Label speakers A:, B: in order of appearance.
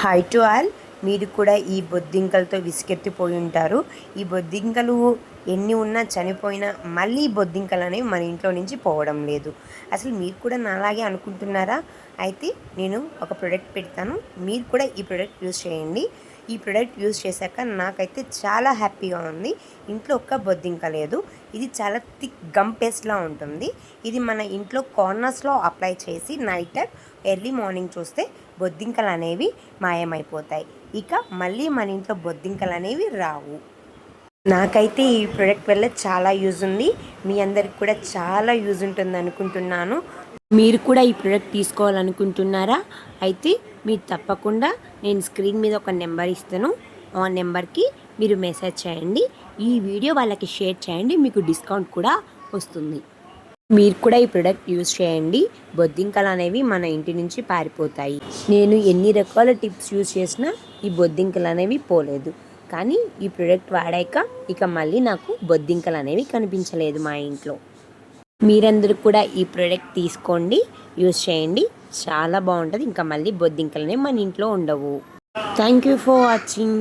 A: Hi to all మీరు కూడా ఈ బొద్దింకలతో విసుకెత్తిపోయి ఉంటారు. ఈ బొద్దింకలు ఎన్ని ఉన్నా చనిపోయినా మళ్ళీ బొద్దింకలు అనేవి మన ఇంట్లో నుంచి పోవడం లేదు. అసలు మీరు కూడా నాలాగే అనుకుంటున్నారా? అయితే నేను ఒక ప్రోడక్ట్ పెడతాను. మీరు కూడా ఈ ప్రోడక్ట్ యూజ్ చేయండి. ఈ ప్రోడక్ట్ యూజ్ చేశాక నాకైతే చాలా హ్యాపీగా ఉంది. ఇంట్లో ఒక్క బొద్దింక లేదు. ఇది చాలా థిక్ గమ్ పేస్ట్లా ఉంటుంది. ఇది మన ఇంట్లో కార్నర్స్లో అప్లై చేసి నైట్ టైం ఎర్లీ మార్నింగ్ చూస్తే బొద్దింకలు అనేవి మాయమైపోతాయి. ఇక మళ్ళీ మన ఇంట్లో బొద్దింకలు అనేవి రావు. నాకైతే ఈ ప్రోడక్ట్ వల్ల చాలా యూజ్ ఉంది. మీ అందరికి కూడా చాలా యూజ్ ఉంటుంది అనుకుంటున్నాను మీరు కూడా ఈ ప్రోడక్ట్ తీసుకోవాలనుకుంటున్నారా? అయితే మీరు తప్పకుండా నేను స్క్రీన్ మీద ఒక నెంబర్ ఇస్తాను. ఆ నెంబర్కి మీరు మెసేజ్ చేయండి. ఈ వీడియో వాళ్ళకి షేర్ చేయండి. మీకు డిస్కౌంట్ కూడా వస్తుంది. మీరు కూడా ఈ ప్రోడక్ట్ యూజ్ చేయండి. బొద్దింకలు అనేవి మన ఇంటి నుంచి పారిపోతాయి. నేను ఎన్ని రకాల టిప్స్ యూజ్ చేసినా ఈ బొద్దింకలు అనేవి పోలేదు. కానీ ఈ ప్రోడక్ట్ వాడాక ఇక మళ్ళీ నాకు బొద్దింకలు అనేవి కనిపించలేదు మా ఇంట్లో. మీరందరూ కూడా ఈ ప్రోడక్ట్ తీసుకోండి యూజ్ చేయండి. చాలా బాగుంటుంది. ఇంకా మళ్ళీ బొద్దింకలనే మన ఇంట్లో ఉండవు. Thank you for watching